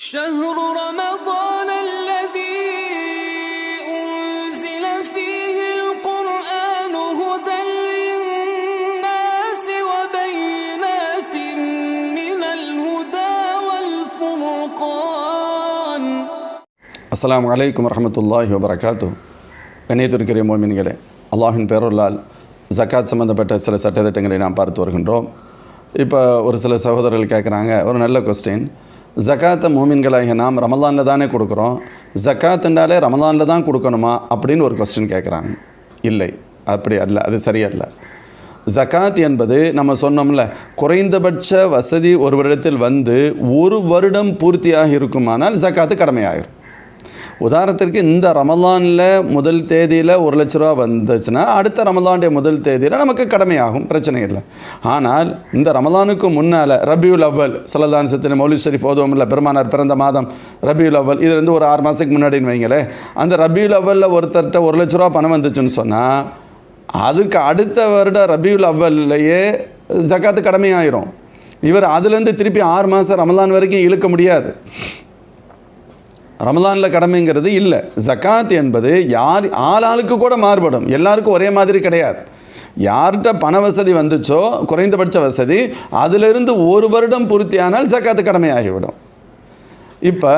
شهر رمضان الذي أنزل فيه القرآن هدى للناس وبينات من الهدى والفرقان அஸ்ஸலாமு அலைக்கும் வரஹமத்துல்லாஹி வபரகாத்து கண்ணியத்திற்குரிய மோமின்களே அல்லாஹின் பேரொருளால் ஜக்காத் சம்மந்தப்பட்ட சில சட்டத்திட்டங்களை நாம் பார்த்து வருகின்றோம் இப்போ ஒரு சில சகோதரர்கள் கேட்குறாங்க ஒரு நல்ல கொஸ்டின் ஜக்காத்தை மோமின்களாகிய நாம் ரமலானில் தானே கொடுக்குறோம்? ஜக்காத்துண்டாலே ரமலானில் தான் கொடுக்கணுமா? அப்படின்னு ஒரு கொஸ்டின் கேட்குறாங்க இல்லை. அப்படி அல்ல. அது சரியல்ல. ஜகாத் என்பது நம்ம சொன்னோம்ல குறைந்தபட்ச வசதி ஒரு வருடத்தில் வந்து ஒரு வருடம் பூர்த்தியாக இருக்குமானால் ஜக்காத்து கடமையாயிரும். உதாரணத்திற்கு இந்த ரமலானில் முதல் தேதியில் ஒரு லட்ச ரூபா வந்துச்சுன்னா அடுத்த ரமலானுடைய முதல் தேதியில் நமக்கு கடமையாகும் பிரச்சனை இல்லை. ஆனால் இந்த ரமலானுக்கு முன்னால் ரபியுல் அவ்வல் சலதான் சத்தின மௌலி ஷரீஃப் இல்லை பெருமானார் பிறந்த மாதம் ரபியுல் அவ்வல் இது வந்து ஒரு ஆறு மாதத்துக்கு முன்னாடின்னு வைங்களேன் அந்த ரபியுல் அவ்வலில் ஒருத்தர்கிட்ட ஒரு லட்ச ரூபா பணம் வந்துச்சுன்னு சொன்னால் அதுக்கு அடுத்த வருட ரபியுல் அவ்வல்லையே ஜக்காத்து கடமையாயிரும். இவர் அதுலேருந்து திருப்பி ஆறு மாதம் ரமலான் வரைக்கும் இழுக்க முடியாது. ரமலானில் கடமைங்கிறது இல்லை. ஜக்காத் என்பது யார் ஆளாளுக்கு கூட மாறுபடும். எல்லாருக்கும் ஒரே மாதிரி கிடையாது. யார்கிட்ட பண வசதி வந்துச்சோ குறைந்தபட்ச வசதி அதிலிருந்து ஒரு வருடம் பூர்த்தியானால் ஜக்காத்து கடமையாகிவிடும். இப்போ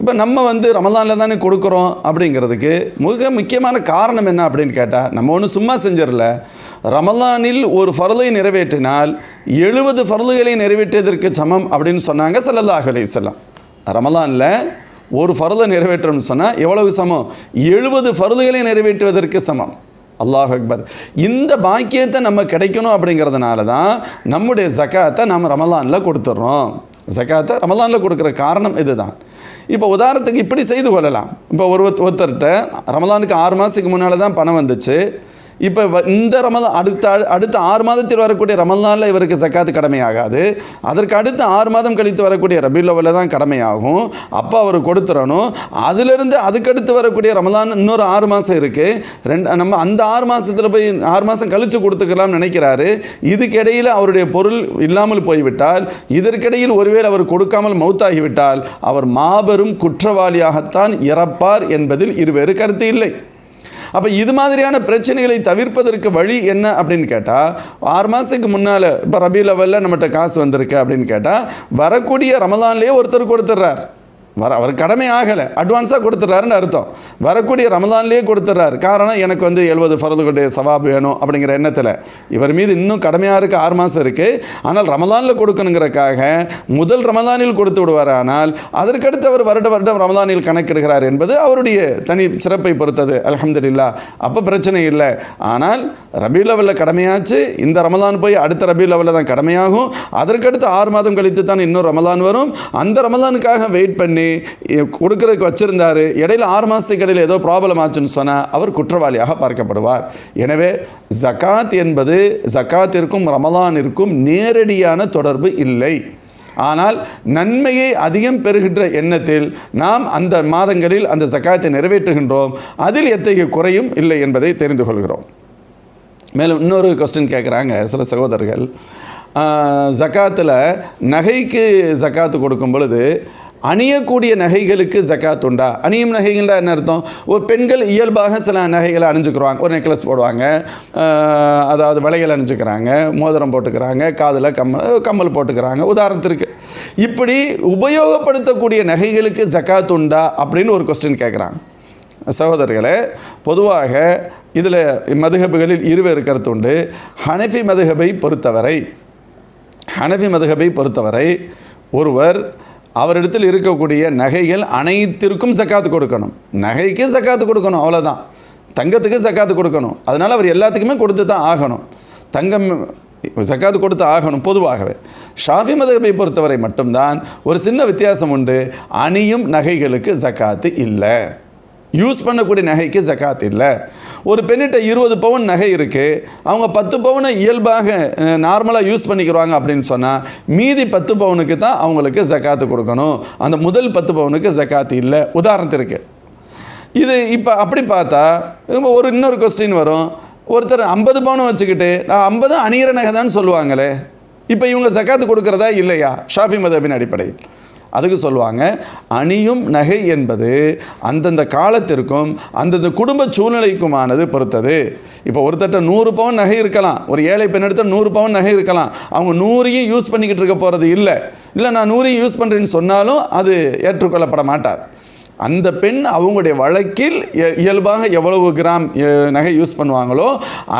இப்போ நம்ம வந்து ரமலானில் தானே கொடுக்குறோம் அப்படிங்கிறதுக்கு மிக முக்கியமான காரணம் என்ன அப்படின்னு கேட்டால் நம்ம ஒன்றும் சும்மா செஞ்சிடல. ரமலானில் ஒரு ஃபரலை நிறைவேற்றினால் எழுபது ஃபரலுகளை நிறைவேற்றியதற்கு சமம் அப்படின்னு சொன்னாங்க ஸல்லல்லாஹு அலைஹி ரமலானில் ஒரு ஃபரலை நிறைவேற்றணும்னு சொன்னால் எவ்வளவு சமம்? எழுபது ஃபரலுகளை நிறைவேற்றுவதற்கு சமம். அல்லாஹ் அக்பர். இந்த பாக்கியத்தை நம்ம கிடைக்கணும் அப்படிங்கிறதுனால தான் நம்முடைய ஜக்காத்தை நம்ம ரமலானில் கொடுத்துட்றோம் ஜக்காத்தை ரமலானில் கொடுக்குற காரணம் இதுதான். இப்போ உதாரணத்துக்கு இப்படி செய்து கொள்ளலாம். இப்போ ஒரு ஒருத்தர்கிட்ட ரமலானுக்கு ஆறு மாதத்துக்கு முன்னால் தான் பணம் வந்துச்சு. இப்போ வ- இந்த ரமலான் அடுத்த அடுத்த ஆறு மாதத்தில் வரக்கூடிய ரமலானில் இவருக்கு ஜக்காத்து கடமையாகாது. அதற்கு அடுத்த ஆறு மாதம் கழித்து வரக்கூடிய ரபிலவில் தான் கடமையாகும். அப்போ அவர் கொடுத்துடணும் அதிலிருந்து அதுக்கடுத்து வரக்கூடிய ரமலான் இன்னொரு ஆறு மாதம் இருக்குது ரெண்டு நம்ம அந்த ஆறு மாதத்தில் போய் ஆறு மாதம் கழித்து கொடுத்துக்கலாம்னு நினைக்கிறாரு. இதுக்கிடையில் அவருடைய பொருள் இல்லாமல் போய்விட்டால் இதற்கிடையில் ஒருவேளை அவர் கொடுக்காமல் மௌத்தாகிவிட்டால் அவர் மாபெரும் குற்றவாளியாகத்தான் இறப்பார் என்பதில் இருவேறு கருத்து இல்லை. அப்போ இது மாதிரியான பிரச்சனைகளை தவிர்ப்பதற்கு வழி என்ன அப்படின்னு கேட்டால் ஆறு மாதத்துக்கு முன்னால் இப்போ ரபி லெவலில் நம்மகிட்ட காசு வந்திருக்கு அப்படின்னு கேட்டால் வரக்கூடிய ரமதான்லேயே ஒருத்தர் கொடுத்துட்றார் வர அவர் கடமை ஆகலை. அட்வான்ஸாக கொடுத்துட்றாருன்னு அர்த்தம். வரக்கூடிய ரமதான்லேயே கொடுத்துட்றாரு. காரணம் எனக்கு வந்து எழுபது ஃபரதுகளுடைய சவாப் வேணும் அப்படிங்கிற எண்ணத்தில். இவர் மீது இன்னும் கடமையாக இருக்க ஆறு மாதம் இருக்குது ஆனால் ரமதானில் கொடுக்கணுங்கிறக்காக முதல் ரமதானில் கொடுத்து விடுவார். ஆனால் அதற்கடுத்து அவர் வருட வருடம் ரமதானில் கணக்கெடுகிறார் என்பது அவருடைய தனி சிறப்பை பொறுத்தது. அலமதுல்லா அப்போ பிரச்சனை இல்லை. ஆனால் ரபி லெவலில் கடமையாச்சு. இந்த ரமதான் போய் அடுத்த ரபி லெவலில் தான் கடமையாகும். அதற்கடுத்து ஆறு மாதம் கழித்து தான் இன்னும் ரமதான் வரும். அந்த ரமதானுக்காக வெயிட் பண்ணி பண்ணி கொடுக்கறதுக்கு வச்சிருந்தாரு. இடையில் ஆறு மாதத்துக்கு இடையில் ஏதோ ப்ராப்ளம் ஆச்சுன்னு சொன்னால் அவர் குற்றவாளியாக பார்க்கப்படுவார். எனவே ஜகாத் என்பது ஜகாத்திற்கும் ரமலானிற்கும் நேரடியான தொடர்பு இல்லை. ஆனால் நன்மையை அதிகம் பெறுகின்ற எண்ணத்தில் நாம் அந்த மாதங்களில் அந்த ஜக்காத்தை நிறைவேற்றுகின்றோம். அதில் எத்தகைய குறையும் இல்லை என்பதை தெரிந்து கொள்கிறோம். மேலும் இன்னொரு கொஸ்டின் கேட்குறாங்க சில சகோதரர்கள். ஜக்காத்தில் நகைக்கு ஜக்காத்து கொடுக்கும் பொழுது அணியக்கூடிய நகைகளுக்கு ஜக்காத் உண்டா? அணியும் நகைகள்னா என்ன அர்த்தம்? ஒரு பெண்கள் இயல்பாக சில நகைகளை அணிஞ்சுக்கிறாங்க. ஒரு நெக்லஸ் போடுவாங்க. அதாவது வளையல் அணிஞ்சுக்கிறாங்க. மோதிரம் போட்டுக்கிறாங்க. காதில் கம்மல் கம்மல் போட்டுக்கிறாங்க. உதாரணத்திற்கு இப்படி உபயோகப்படுத்தக்கூடிய நகைகளுக்கு ஜக்காத் உண்டா அப்படின்னு ஒரு கொஸ்டின் கேட்குறாங்க சகோதரர்களே பொதுவாக இதில் மதுகபுகளில் இருவேறு கருத்து உண்டு. ஹனஃபி மதுஹபை பொறுத்தவரை ஹனஃபி மதுகபை பொறுத்தவரை ஒருவர் அவரிடத்தில் இருக்கக்கூடிய நகைகள் அனைத்திற்கும் சக்காத்து கொடுக்கணும். நகைக்கு சக்காத்து கொடுக்கணும் அவ்வளோதான் தங்கத்துக்கு சக்காத்து கொடுக்கணும். அதனால் அவர் எல்லாத்துக்குமே கொடுத்து தான் ஆகணும். தங்கம் சக்காத்து கொடுத்து ஆகணும் பொதுவாகவே. ஷாஃபி மதகபை பொறுத்தவரை மட்டும்தான் ஒரு சின்ன வித்தியாசம் உண்டு. அணியும் நகைகளுக்கு சக்காத்து இல்லை. யூஸ் பண்ணக்கூடிய நகைக்கு ஜக்காத் இல்லை. ஒரு பெண்ணிட்ட இருபது பவுன் நகை இருக்குது அவங்க பத்து பவுனை இயல்பாக நார்மலாக யூஸ் பண்ணிக்கிறாங்க அப்படின்னு சொன்னால் மீதி பத்து பவுனுக்கு தான் அவங்களுக்கு ஜக்காத்து கொடுக்கணும். அந்த முதல் பத்து பவுனுக்கு ஜக்காத்து இல்லை. உதாரணத்திற்கு இது இப்போ அப்படி பார்த்தா இப்ப ஒரு இன்னொரு கொஸ்டின் வரும். ஒருத்தர் ஐம்பது பவுனை வச்சுக்கிட்டு நான் ஐம்பது அணியிற நகை தான் சொல்லுவாங்களே இப்போ இவங்க ஜக்காத்து கொடுக்குறதா இல்லையா? ஷாஃபி மதபின் அடிப்படையில். அதுக்கு சொல்லுவாங்க அணியும் நகை என்பது அந்தந்த காலத்திற்கும் அந்தந்த குடும்ப சூழ்நிலைக்குமானது பொறுத்தது. இப்போ ஒருத்தட்ட நூறு பவுன் நகை இருக்கலாம் ஒரு ஏழை பெண் எடுத்த நூறு பவுன் நகை இருக்கலாம் அவங்க நூறையும் யூஸ் பண்ணிக்கிட்டு இருக்க போகிறது இல்லை. இல்லை நான் நூறையும் யூஸ் பண்ணுறேன்னு சொன்னாலும் அது ஏற்றுக்கொள்ளப்பட மாட்டார் அந்த பெண் அவங்களுடைய வழக்கில் இயல்பாக எவ்வளவு கிராம் நகை யூஸ் பண்ணுவாங்களோ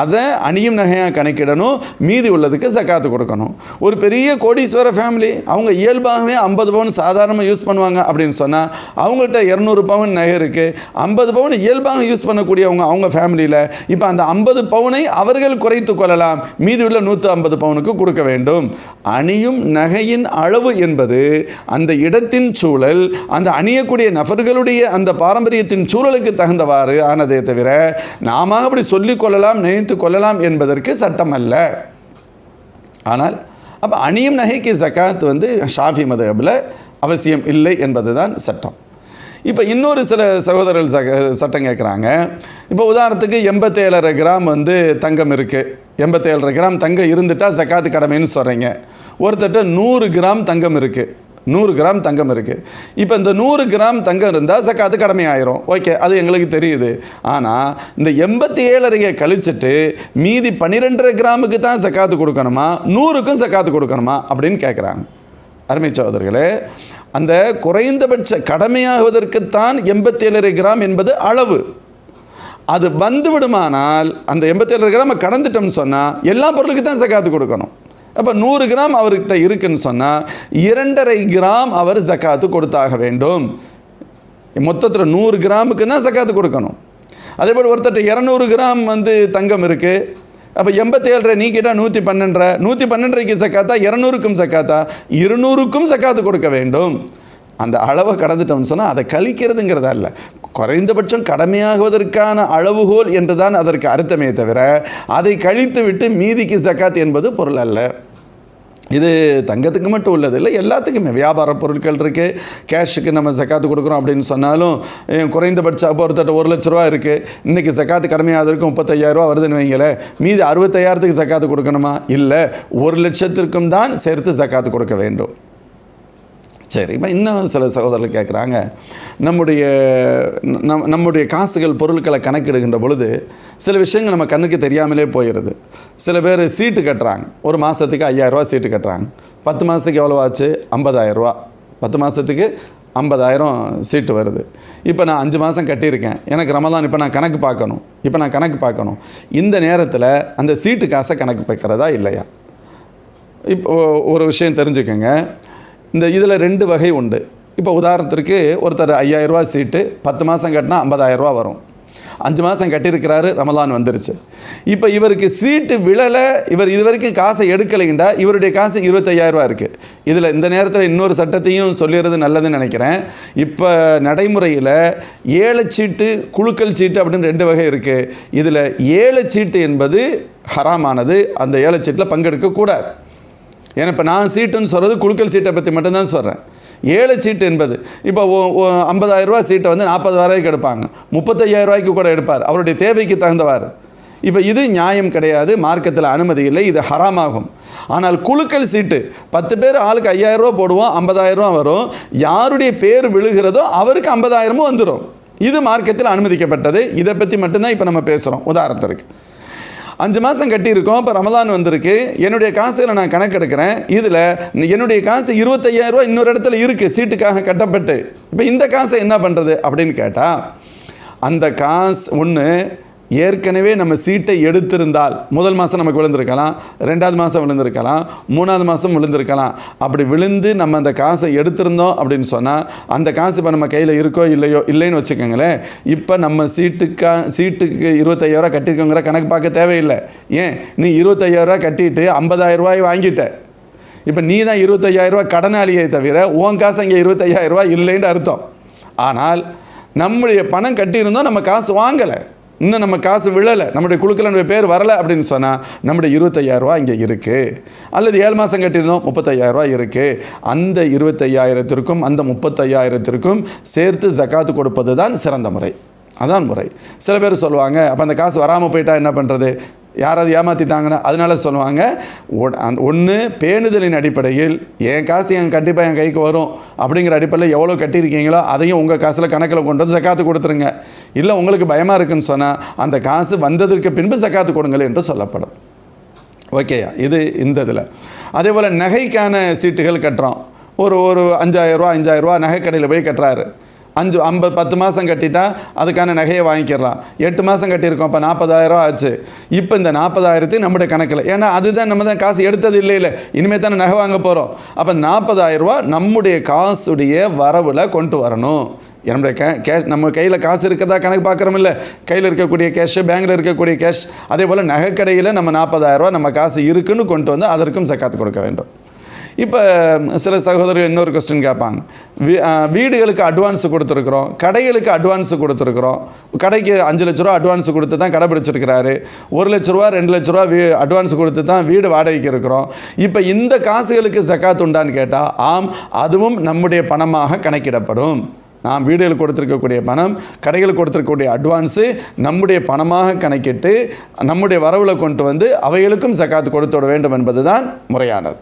அதை அணியும் நகையாக கணக்கிடணும். மீதி உள்ளதுக்கு ஜக்காத்து கொடுக்கணும். ஒரு பெரிய கோடீஸ்வர ஃபேமிலி அவங்க இயல்பாகவே ஐம்பது பவுன் சாதாரணமாக யூஸ் பண்ணுவாங்க அப்படின்னு சொன்னால் அவங்கள்ட்ட இரநூறு பவுன் நகை இருக்குது ஐம்பது பவுன் இயல்பாக யூஸ் பண்ணக்கூடியவங்க அவங்க ஃபேமிலியில் இப்போ அந்த ஐம்பது பவுனை அவர்கள் குறைத்து கொள்ளலாம். மீதி உள்ள நூற்று ஐம்பது பவுனுக்கு கொடுக்க வேண்டும். அணியும் நகையின் அளவு என்பது அந்த இடத்தின் சூழல் அந்த அணியக்கூடிய அவர்களுடைய அந்த பாரம்பரியத்தின் சூழலுக்கு தகுந்தவாறு ஆனதே தவிர நாம அப்படி சொல்லிக் கொள்ளலாம் நினைத்து கொள்ளலாம் என்பதற்கு சட்டம் அல்ல. ஆனால் அப்போ அணியும் நகைக்கு ஜக்காத் வந்து ஷாஃபி மதகபில் அவசியம் இல்லை என்பதுதான் சட்டம். இப்போ இன்னொரு சில சகோதரர்கள் சக சட்டம் கேட்குறாங்க. இப்போ உதாரணத்துக்கு எண்பத்தேழரை கிராம் வந்து தங்கம் இருக்குது எண்பத்தேழரை கிராம் தங்கம் இருந்துட்டால் ஜக்காத்து கடமைன்னு சொல்கிறீங்க ஒருத்தட்ட நூறு கிராம் தங்கம் இருக்குது நூறு கிராம் தங்கம் இருக்குது இப்போ இந்த நூறு கிராம் தங்கம் இருந்தால் சக்காத்து கடமை ஆயிரும் ஓகே அது எங்களுக்கு தெரியுது. ஆனால் இந்த எண்பத்தி ஏழரையை கழிச்சிட்டு மீதி பன்னிரெண்டரை கிராமுக்கு தான் சக்காத்து கொடுக்கணுமா? நூறுக்கும் சக்காத்து கொடுக்கணுமா? அப்படின்னு கேட்குறாங்க அருமை சகோதரர்களே அந்த குறைந்தபட்ச கடமையாகுவதற்குத்தான் எண்பத்தேழரை கிராம் என்பது அளவு. அது வந்து விடுமானால் அந்த ஏழரை கிராம் கடந்துட்டோம்னு சொன்னால் எல்லா பொருளுக்கு தான் சக்காத்து கொடுக்கணும். அப்போ நூறு கிராம் அவர்கிட்ட இருக்குன்னு சொன்னால் இரண்டரை கிராம் அவர் ஜக்காத்து கொடுத்தாக வேண்டும். மொத்தத்தில் நூறு கிராமுக்கு தான் சக்காத்து கொடுக்கணும். அதே போல் ஒருத்தட்ட இரநூறு கிராம் வந்து தங்கம் இருக்குது அப்போ எண்பத்தேழரை நீ கேட்டால் நூற்றி பன்னெண்டரை நூற்றி பன்னெண்டரைக்கு சக்காத்தா இரநூறுக்கும் சக்காத்தா இருநூறுக்கும் சக்காத்து கொடுக்க வேண்டும். அந்த அளவை கடந்துட்டோம்னு சொன்னால் அதை கழிக்கிறதுங்கிறதா இல்லை குறைந்தபட்சம் கடமையாகுவதற்கான அளவுகோல் என்று தான் அதற்கு அர்த்தமே தவிர அதை கழித்துவிட்டு மீதிக்கு ஜக்காத் என்பது பொருள் அல்ல. இது தங்கத்துக்கு மட்டும் உள்ளதில்லை எல்லாத்துக்குமே. வியாபார பொருட்கள் இருக்குது கேஷுக்கு நம்ம சக்காத்து கொடுக்குறோம் அப்படின்னு சொன்னாலும் குறைந்தபட்ச அப்போ ஒருத்தட்ட ஒரு லட்ச ரூபா இருக்குது இன்றைக்கி சக்காத்து இருக்கும் முப்பத்தையாயிரரூவா வருதுன்னு வைங்களேன் மீதி அறுபத்தையாயிரத்துக்கு சக்காத்து கொடுக்கணுமா? இல்லை ஒரு லட்சத்திற்கும் தான் சேர்த்து சக்காத்து கொடுக்க வேண்டும். சரி இப்போ இன்னும் சில சகோதரர்கள் கேட்குறாங்க நம்முடைய நம் நம்முடைய காசுகள் பொருட்களை கணக்கிடுகின்ற பொழுது சில விஷயங்கள் நம்ம கண்ணுக்கு தெரியாமலே போயிடுது சில பேர் சீட்டு கட்டுறாங்க. ஒரு மாதத்துக்கு ஐயாயிரரூவா சீட்டு கட்டுறாங்க. பத்து மாதத்துக்கு எவ்வளோ ஆச்சு? ஐம்பதாயிரரூவா பத்து மாதத்துக்கு ஐம்பதாயிரம் சீட்டு வருது. இப்போ நான் அஞ்சு மாதம் கட்டியிருக்கேன். எனக்கு ரமதான் இப்போ நான் கணக்கு பார்க்கணும். இப்போ நான் கணக்கு பார்க்கணும். இந்த நேரத்தில் அந்த சீட்டு காசை கணக்கு பார்க்குறதா இல்லையா? இப்போ ஒரு விஷயம் தெரிஞ்சுக்கோங்க. இந்த இதில் ரெண்டு வகை உண்டு. இப்போ உதாரணத்திற்கு ஒருத்தர் ஐயாயிரரூவா சீட்டு பத்து மாதம் கட்டினா ஐம்பதாயிரரூவா வரும். அஞ்சு மாதம் கட்டியிருக்கிறாரு ரமலான் வந்துருச்சு. இப்போ இவருக்கு சீட்டு விழலை இவர் இது வரைக்கும் காசை எடுக்கலைங்கடா இவருடைய காசு இருபத்தையாயிரரூவா இருக்குது இதில் இந்த நேரத்தில் இன்னொரு சட்டத்தையும் சொல்லிடுறது நல்லதுன்னு நினைக்கிறேன். இப்போ நடைமுறையில் ஏழை சீட்டு குழுக்கள் சீட்டு அப்படின்னு ரெண்டு வகை இருக்குது இதில் ஏழை சீட்டு என்பது ஹராமானது அந்த ஏழை சீட்டில் பங்கெடுக்கக்கூடாது. ஏன்னா இப்போ நான் சீட்டுன்னு சொல்கிறது குழுக்கள் சீட்டை பற்றி மட்டும்தான் சொல்கிறேன் ஏழு சீட்டு என்பது இப்போ ஐம்பதாயிரரூவா சீட்டை வந்து நாற்பதாயிரரூவாய்க்கு எடுப்பாங்க. முப்பத்தையாயிரம் ரூபாய்க்கு கூட எடுப்பார். அவருடைய தேவைக்கு தகுந்தவாறு. இப்போ இது நியாயம் கிடையாது மார்க்கத்தில் அனுமதி இல்லை இது ஹராமாகும். ஆனால் குழுக்கள் சீட்டு பத்து பேர் ஆளுக்கு ஐயாயிரம் ரூபா போடுவோம் ஐம்பதாயிரரூவா வரும். யாருடைய பேர் விழுகிறதோ அவருக்கு ஐம்பதாயிரமும் வந்துடும் இது மார்க்கத்தில் அனுமதிக்கப்பட்டது. இதை பற்றி மட்டும்தான் இப்போ நம்ம பேசுகிறோம் உதாரணத்திற்கு. அஞ்சு மாதம் கட்டியிருக்கோம் இப்போ ரமதான் வந்திருக்கு. என்னுடைய காசில் நான் கணக்கெடுக்கிறேன். இதில் என்னுடைய காசு இருபத்தையாயிரம் ரூபா இன்னொரு இடத்துல இருக்குது சீட்டுக்காக கட்டப்பட்டு. இப்போ இந்த காசை என்ன பண்ணுறது அப்படின்னு கேட்டால் அந்த காசு ஒன்று ஏற்கனவே நம்ம சீட்டை எடுத்திருந்தால் முதல் மாதம் நமக்கு விழுந்திருக்கலாம் ரெண்டாவது மாதம் விழுந்திருக்கலாம் மூணாவது மாதம் விழுந்திருக்கலாம். அப்படி விழுந்து நம்ம அந்த காசை எடுத்திருந்தோம் அப்படின்னு சொன்னால் அந்த காசு இப்போ நம்ம கையில் இருக்கோ இல்லையோ இல்லைன்னு வச்சுக்கோங்களேன். இப்போ நம்ம சீட்டுக்கா சீட்டுக்கு இருபத்தையாயிரரூவா கட்டியிருக்கோங்கிற கணக்கு பார்க்க தேவையில்லை. ஏன்? நீ இருபத்தையாயிரரூவா கட்டிட்டு ஐம்பதாயிரம் ரூபாய் வாங்கிட்ட. இப்போ நீ தான் இருபத்தையாயிரரூவா கடனாளியை தவிர உன் காசு அங்கே இருபத்தையாயிரரூவா இல்லைன்னு அர்த்தம். ஆனால் நம்முடைய பணம் கட்டியிருந்தோம் நம்ம காசு வாங்கலை. இன்னும் நம்ம காசு விழலை. நம்முடைய குழுக்கள் பேர் வரலை அப்படின்னு சொன்னால் நம்முடைய இருபத்தையாயிரரூவா இங்கே இருக்குது அல்லது ஏழு மாதம் கட்டியிருந்தோம் முப்பத்தையாயிரரூவா இருக்குது அந்த இருபத்தையாயிரத்திற்கும் அந்த முப்பத்தையாயிரத்திற்கும் சேர்த்து ஜக்காத்து கொடுப்பது தான் சிறந்த முறை. அதான் முறை. சில பேர் சொல்லுவாங்க அப்போ அந்த காசு வராமல் போயிட்டா என்ன பண்ணுறது யாராவது ஏமாற்றிட்டாங்கன்னா அதனால சொல்லுவாங்க ஒன்று பேணுதலின் அடிப்படையில் என் காசு என் கண்டிப்பாக என் கைக்கு வரும் அப்படிங்கிற அடிப்படையில் எவ்வளோ கட்டியிருக்கீங்களோ அதையும் உங்கள் காசில் கணக்கில் கொண்டு வந்து சக்காத்து கொடுத்துருங்க. இல்லை உங்களுக்கு பயமாக இருக்குன்னு சொன்னால் அந்த காசு வந்ததற்கு பின்பு சக்காத்து கொடுங்கள் என்று சொல்லப்படும். ஓகேயா இது இந்த இதில். அதே போல் நகைக்கான சீட்டுகள் கட்டுறோம். ஒரு ஒரு அஞ்சாயிரரூவா அஞ்சாயிரரூவா நகைக்கடையில் போய் கட்டுறாரு. அஞ்சு ஐம்பது பத்து மாதம் கட்டிட்டா அதுக்கான நகையை வாங்கிக்கிறலாம். எட்டு மாதம் கட்டியிருக்கோம் இப்போ நாற்பதாயிரம் ஆச்சு. இப்போ இந்த நாற்பதாயிரத்தி நம்முடைய கணக்கில் ஏன்னா அதுதான் நம்ம தான் காசு எடுத்தது இல்லை இல்லை இனிமேல் தானே நகை வாங்க போகிறோம் அப்போ நாற்பதாயிரரூவா நம்முடைய காசுடைய வரவில் கொண்டு வரணும். நம்முடைய கே கேஷ் நம்ம கையில் காசு இருக்கிறதா கணக்கு பார்க்குறோம் இல்லை? கையில் இருக்கக்கூடிய கேஷ் பேங்கில் இருக்கக்கூடிய கேஷ் அதே போல் நகைக்கடையில் நம்ம நாற்பதாயிரரூவா நம்ம காசு இருக்குன்னு கொண்டு வந்து அதற்கும் சக்காத்து கொடுக்க வேண்டும். இப்போ சில சகோதரர்கள் இன்னொரு கொஸ்டின் கேட்பாங்க. வீ வீடுகளுக்கு அட்வான்ஸ் கொடுத்துருக்குறோம் கடைகளுக்கு அட்வான்ஸ் கொடுத்துருக்குறோம். கடைக்கு அஞ்சு லட்ச ரூபா அட்வான்ஸ் கொடுத்து தான் கடை பிடிச்சிருக்கிறாரு. ஒரு லட்ச ரூபா ரெண்டு லட்ச ரூபா வீ அட்வான்ஸ் கொடுத்து தான் வீடு வாடகைக்கு இருக்கிறோம். இப்போ இந்த காசுகளுக்கு ஜக்காத் உண்டான்னு கேட்டால் ஆம் அதுவும் நம்முடைய பணமாக கணக்கிடப்படும். நாம் வீடுகள் கொடுத்துருக்கக்கூடிய பணம் கடைகளுக்கு கொடுத்துருக்கக்கூடிய அட்வான்ஸு நம்முடைய பணமாக கணக்கிட்டு நம்முடைய வரவில் கொண்டு வந்து அவைகளுக்கும் ஜக்காத் கொடுத்து விட வேண்டும் என்பதுதான் முறையானது.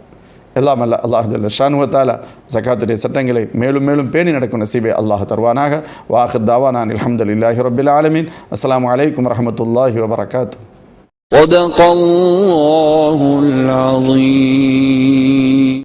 எல்லாம் அல்ல அல்லாஹ் ஷானுவத்தால ஜக்காத்துடைய சட்டங்களை மேலும் மேலும் பேணி நடக்கும் நசீபை அல்லாஹ் தருவானாக வாஹர் தாவா நான் அலமதுல்லாஹி ரபில் ஆலமீன் அஸ்ஸலாமு அலைக்கும் வரஹமத்துல்லாஹி வபரகாத்து صدق الله العظيم